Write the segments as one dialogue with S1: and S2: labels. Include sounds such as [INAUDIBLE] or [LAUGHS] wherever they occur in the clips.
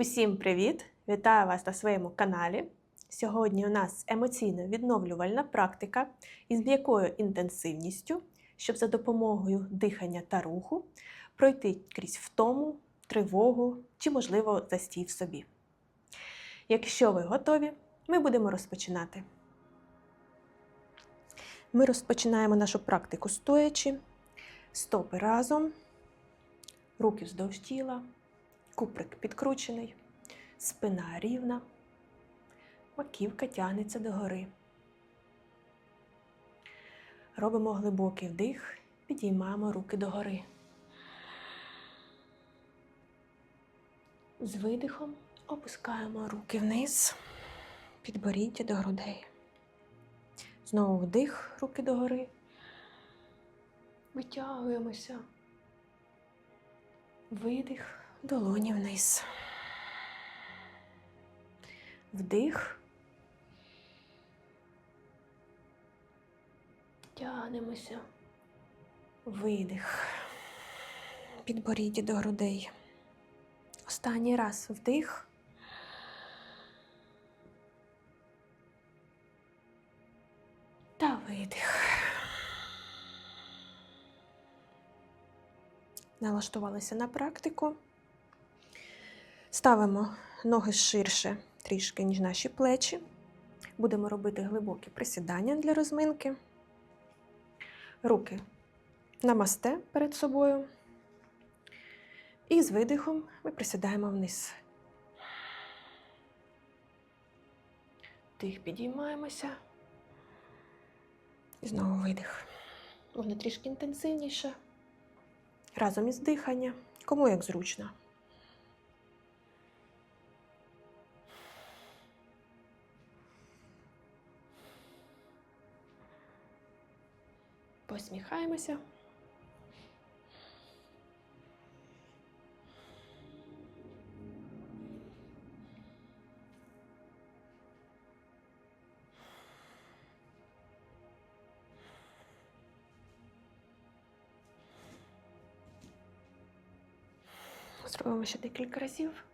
S1: Усім привіт! Вітаю вас на своєму каналі. Сьогодні у нас емоційно відновлювальна практика, із якою інтенсивністю, щоб за допомогою дихання та руху пройти крізь втому, тривогу чи, можливо, застій в собі. Якщо ви готові, ми будемо розпочинати. Ми розпочинаємо нашу практику стоячи, стопи разом, руки вздовж тіла, куприк підкручений, спина рівна, маківка тягнеться догори. Робимо глибокий вдих, підіймаємо руки догори. З видихом опускаємо руки вниз, підборіддя до грудей. Знову вдих, руки догори. Витягуємося. Видих, долоні вниз. Вдих. Тягнемося. Видих. Підборіддя до грудей. Останній раз вдих. Та видих. Налаштувалися на практику. Ставимо ноги ширше трішки, ніж наші плечі. Будемо робити глибокі присідання для розминки. Руки намасте перед собою. І з видихом ми присідаємо вниз. Тих підіймаємося. І знову видих. Можна трішки інтенсивніше. Разом із дихання. Кому як зручно. Посміхаємося. Зробимо ще декілька разів.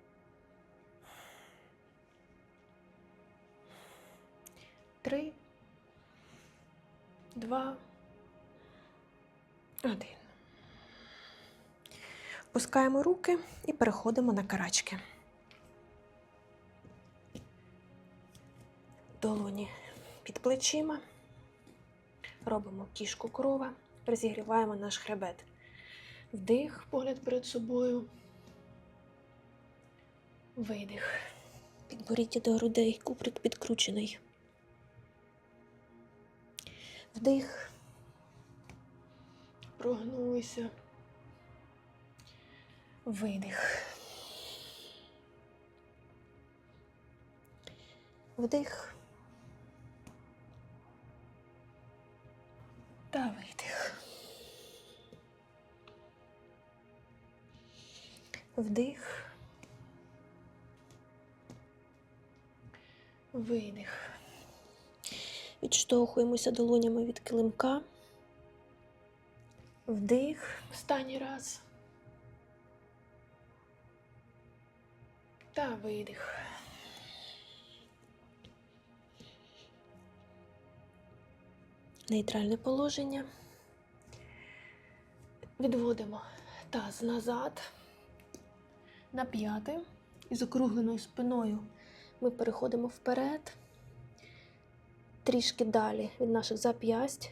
S1: Пускаємо руки і переходимо на карачки. Долоні під плечима. Робимо кішку крова, розігріваємо наш хребет. Вдих, погляд перед собою. Видих. Підборіддя до грудей, куприк підкручений. Вдих. Прогнулися. Видих. Вдих. Та видих. Вдих. Видих. Відштовхуємося долонями від килимка. Вдих. Останній раз. Та видих. Нейтральне положення. Відводимо таз назад на п'яти і з округленою спиною ми переходимо вперед, трішки далі від наших зап'ясть.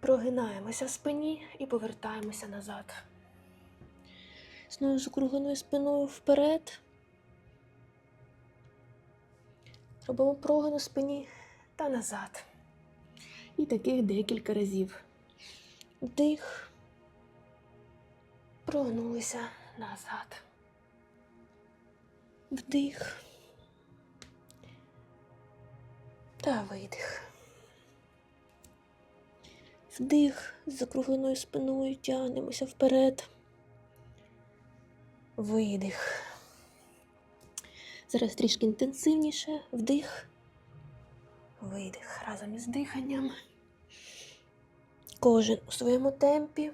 S1: Прогинаємося в спині і повертаємося назад. Знову з округленою спиною вперед. Робимо прогин у спині та назад. І таких декілька разів. Вдих, прогнулися назад. Вдих. Та видих. Вдих з закругленою спиною тягнемося вперед видих. Зараз трішки інтенсивніше вдих, видих разом із диханням. Кожен у своєму темпі.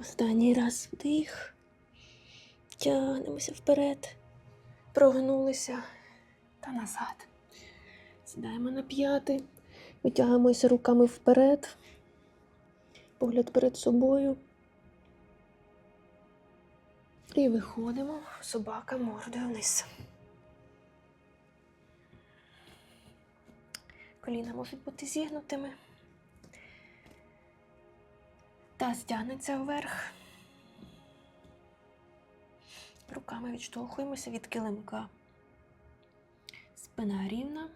S1: Останній раз вдих, тягнемося вперед, прогнулися та назад. Сідаємо на п'яти. Витягуємося руками вперед. Погляд перед собою. І виходимо. Собака мордою вниз. Коліна можуть бути зігнутими. Таз тягнеться вверх. Руками відштовхуємося від килимка. Спина рівна.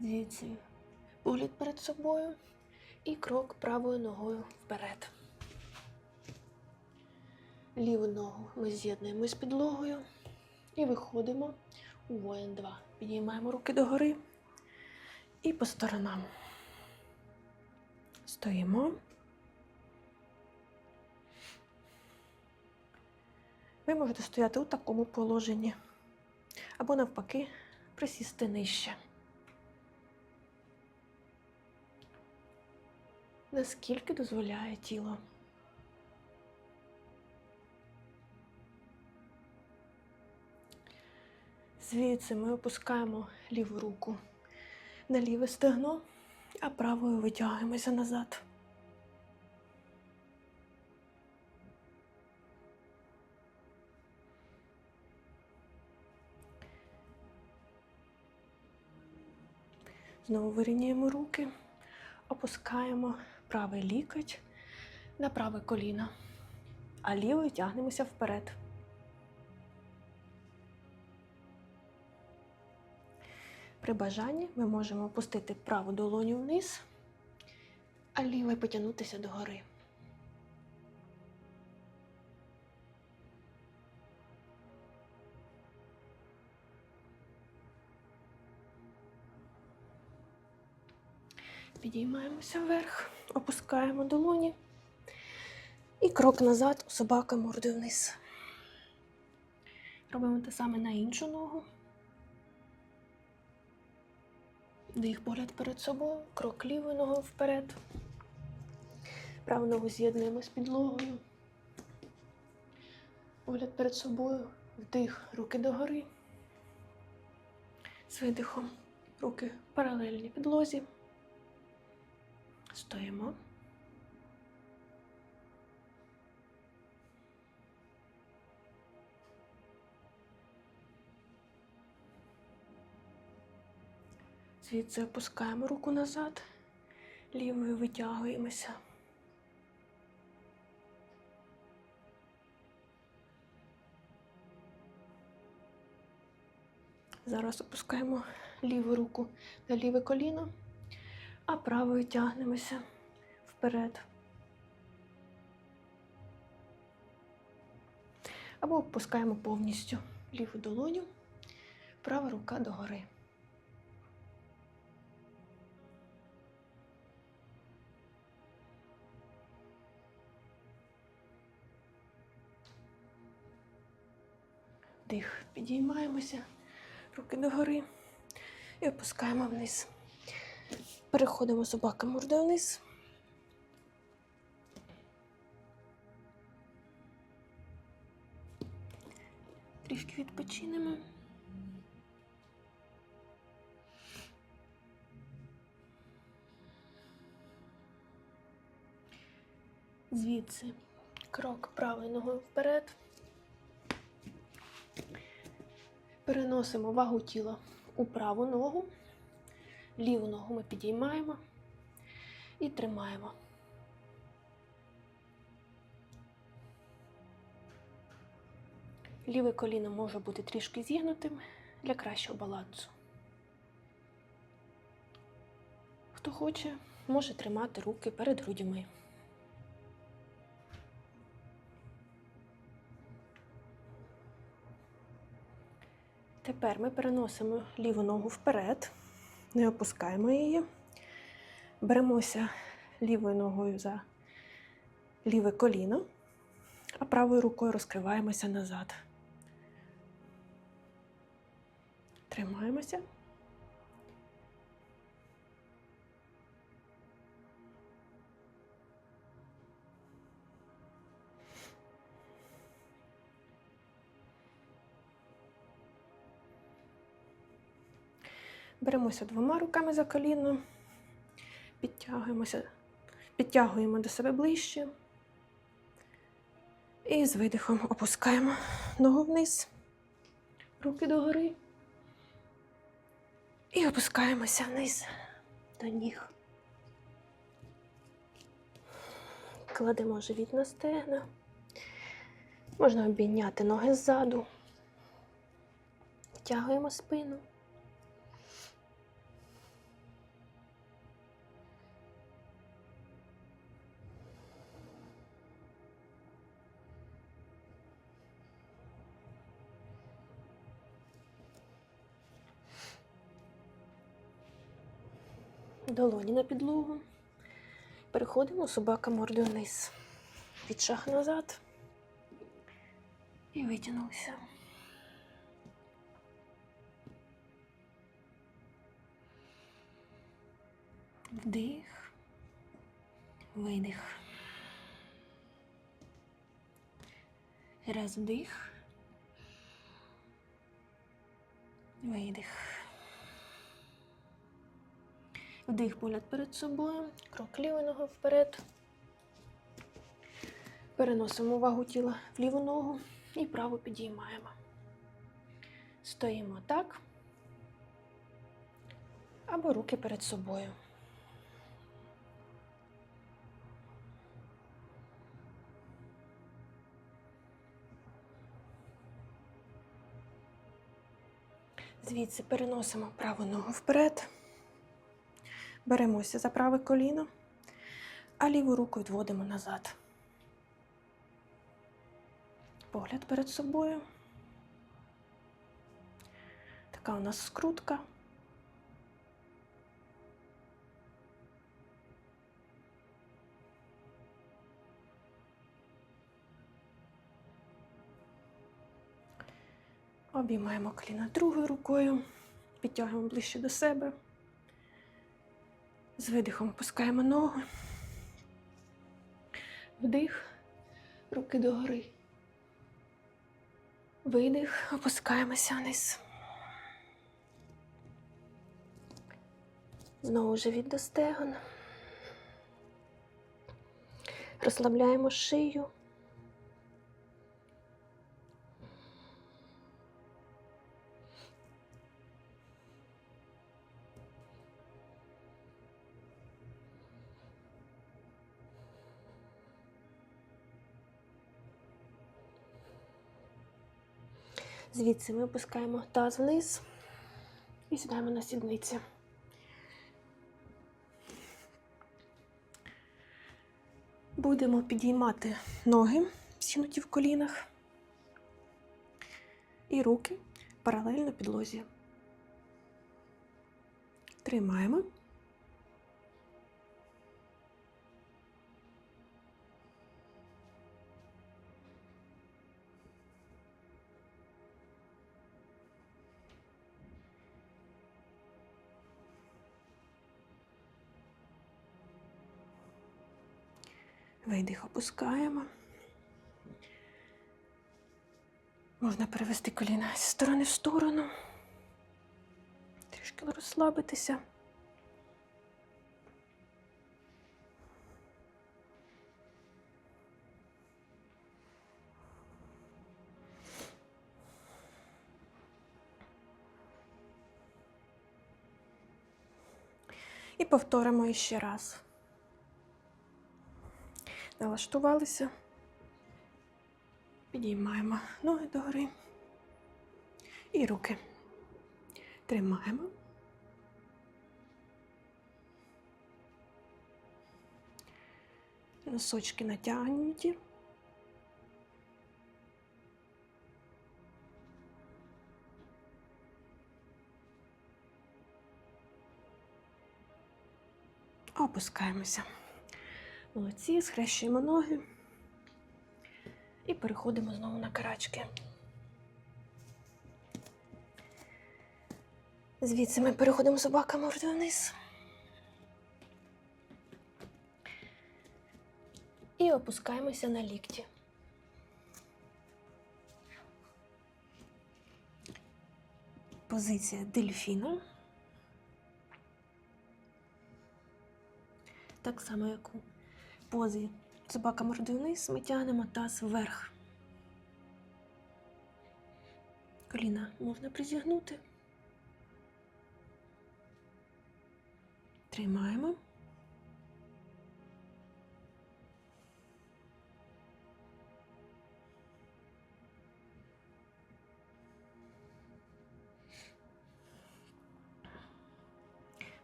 S1: Звідси погляд перед собою і крок правою ногою вперед. Ліву ногу ми з'єднуємо з підлогою і виходимо у воїн 2. Підіймаємо руки догори і по сторонам. Стоїмо. Ви можете стояти у такому положенні або навпаки присісти нижче. Наскільки дозволяє тіло. Звідси ми опускаємо ліву руку на ліве стегно, а правою витягуємося назад. Знову вирівнюємо руки, опускаємо правий лікоть на праве коліно, а лівою тягнемося вперед. При бажанні ми можемо опустити праву долоню вниз, а лівою потягнутися догори. Підіймаємося вверх, опускаємо долоні і крок назад, собака мордою вниз. Робимо те саме на іншу ногу. Дих погляд перед собою, крок лівою ногою вперед. Праву ногу з'єднуємо з підлогою. Погляд перед собою, вдих, руки догори. З видихом руки паралельні підлозі. Стоїмо. Звідси опускаємо руку назад, лівою витягуємося. Зараз опускаємо ліву руку на ліве коліно, а правою тягнемося вперед. Або опускаємо повністю ліву долоню, права рука догори. Дих. Підіймаємося, руки догори і опускаємо вниз. Переходимо собака мордою вниз. Трішки відпочинемо. Звідси крок правою ногою вперед. Переносимо вагу тіла у праву ногу, ліву ногу ми підіймаємо і тримаємо. Ліве коліно може бути трішки зігнутим для кращого балансу. Хто хоче, може тримати руки перед грудьми. Тепер ми переносимо ліву ногу вперед, не опускаємо її, беремося лівою ногою за ліве коліно, а правою рукою розкриваємося назад. Тримаємося. Беремося двома руками за коліно, підтягуємося, підтягуємо до себе ближче. І з видихом опускаємо ногу вниз, руки догори. І опускаємося вниз до ніг. Кладемо живіт на стегна. Можна обійняти ноги ззаду. Втягуємо спину. Долоні на підлогу. Переходимо собака мордою вниз. Під шаг назад. І витягнулися. Вдих, видих. Раз вдих. Видих. Вдих погляд перед собою, крок лівою ногою вперед. Переносимо вагу тіла в ліву ногу і праву підіймаємо. Стоїмо так. Або руки перед собою. Звідси переносимо праву ногу вперед. Беремося за праве коліно, а ліву руку відводимо назад. Погляд перед собою. Така у нас скрутка. Обіймаємо коліно другою рукою, підтягуємо ближче до себе. З видихом опускаємо ноги. Вдих, руки догори. Видих, опускаємося вниз. Знову живіт до стегон. Розслабляємо шию. Звідси ми опускаємо таз вниз і сідаємо на сідниці. Будемо підіймати ноги, сінуті в колінах, і руки паралельно підлозі. Тримаємо. Видих опускаємо. Можна перевести коліна зі сторони в сторону. Трішки розслабитися. І повторимо іще раз. Налаштувалися. Підіймаємо ноги догори. І руки. Тримаємо. Носочки натягнуті. Опускаємося. Молодці, схрещуємо ноги і переходимо знову на карачки. Звідси ми переходимо собака мордою вниз. І опускаємося на лікті. Позиція дельфіна. Так само, як у позі собака мордою вниз, ми тягнемо таз вверх. Коліна можна призігнути. Тримаємо.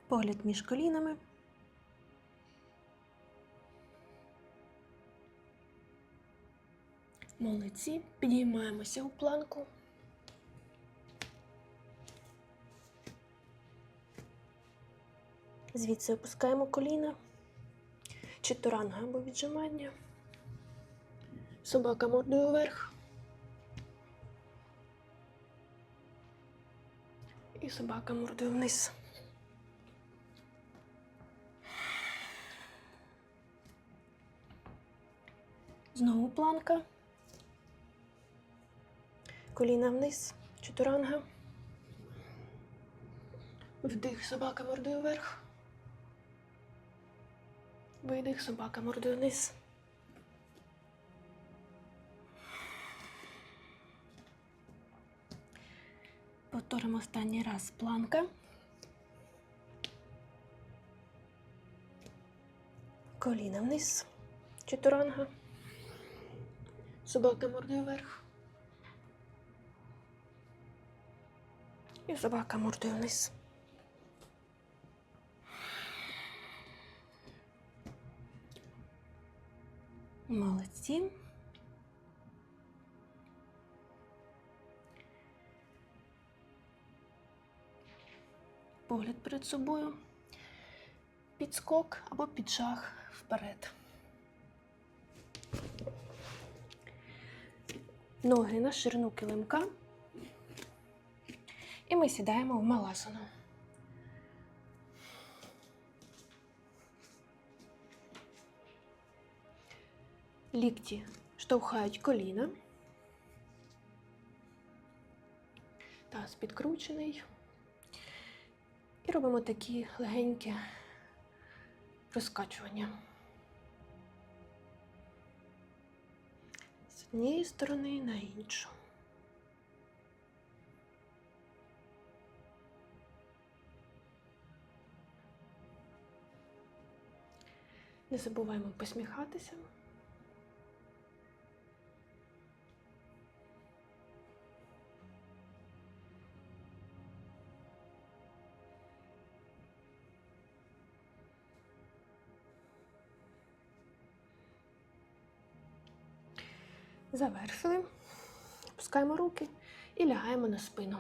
S1: Погляд між колінами. Молодці. Підіймаємося у планку. Звідси опускаємо коліна. Читуранга або віджимання. Собака мордою вверх. І собака мордою вниз. Знову планка. Коліна вниз. Чотуранга. Вдих, собака мордою вверх. Видих, собака мордою вниз. Повторимо останній раз планка. Коліна вниз. Чотуранга. Собака мордою вверх. І собака мордою вниз. Молодці. Погляд перед собою. Підскок або підшаг вперед. Ноги на ширину килимка. І ми сідаємо в маласану. Лікті штовхають коліна. Таз підкручений. І робимо такі легенькі розкачування. З однієї сторони на іншу. Не забуваємо посміхатися. Завершили. Опускаємо руки і лягаємо на спину.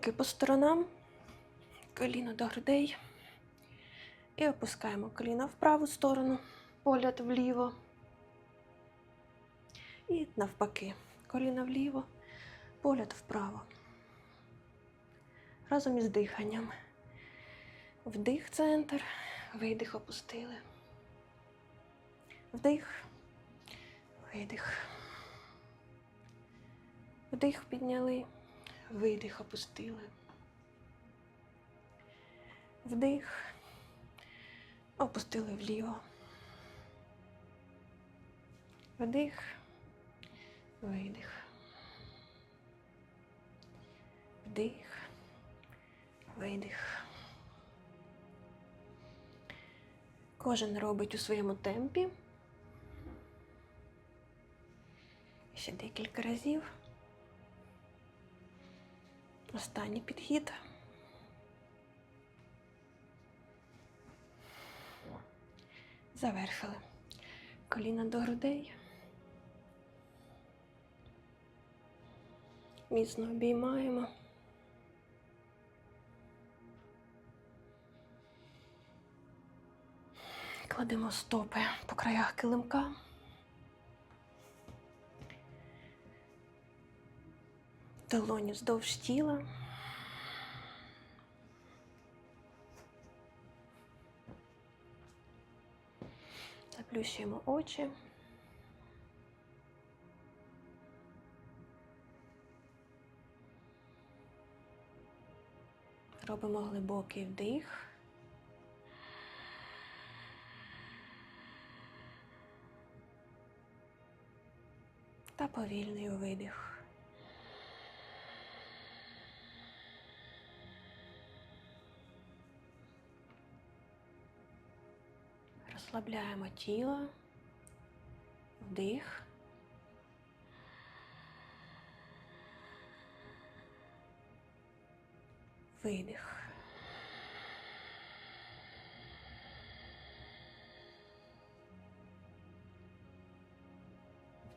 S1: Руки по сторонам, коліно до грудей. І опускаємо коліна в праву сторону, погляд вліво. І навпаки, коліна вліво, погляд вправо. Разом із диханням. Вдих центр, видих опустили. Вдих, видих. Вдих підняли, видих опустили. Вдих, опустили вліво. Вдих, видих. Вдих, видих. Кожен робить у своєму темпі. Ще декілька разів. Останній підхід. Завершили. Коліна до грудей. Міцно обіймаємо. Кладемо стопи по краях килимка. Долоню вздовж тіла. Заплющуємо очі. Робимо глибокий вдих. Та повільний видих. Розслабляємо тіло, вдих. Видих.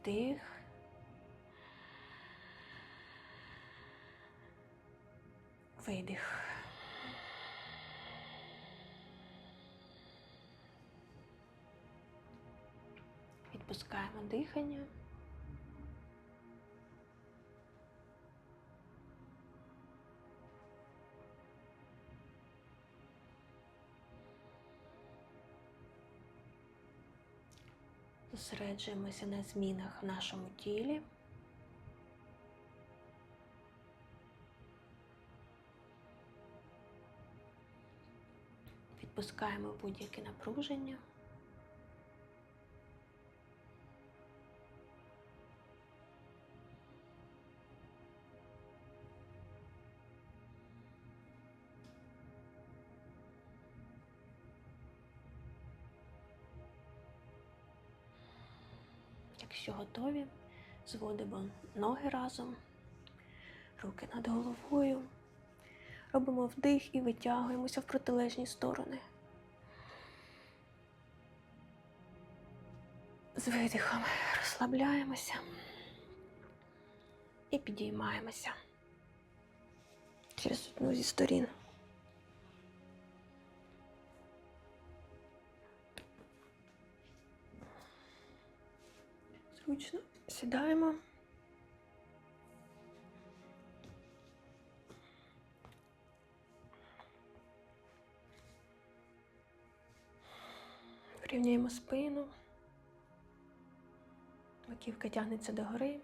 S1: Вдих. Видих. Відпускаємо дихання. Зосереджуємося на змінах в нашому тілі. Відпускаємо будь-яке напруження. Якщо готові, зводимо ноги разом, руки над головою. Робимо вдих і витягуємося в протилежні сторони. З видихом розслабляємося і підіймаємося через одну зі сторін. Зручно сідаємо. Врівняємо спину. Маківка тягнеться догори.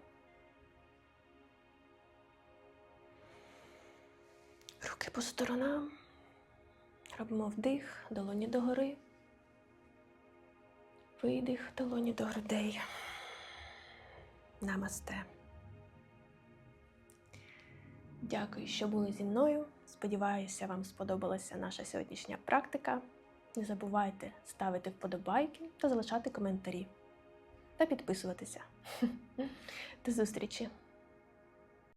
S1: Руки по сторонам. Робимо вдих, долоні догори. Видих, долоні до грудей. Намасте. Дякую, що були зі мною. Сподіваюся, вам сподобалася наша сьогоднішня практика. Не забувайте ставити вподобайки та залишати коментарі та підписуватися. [LAUGHS] До зустрічі!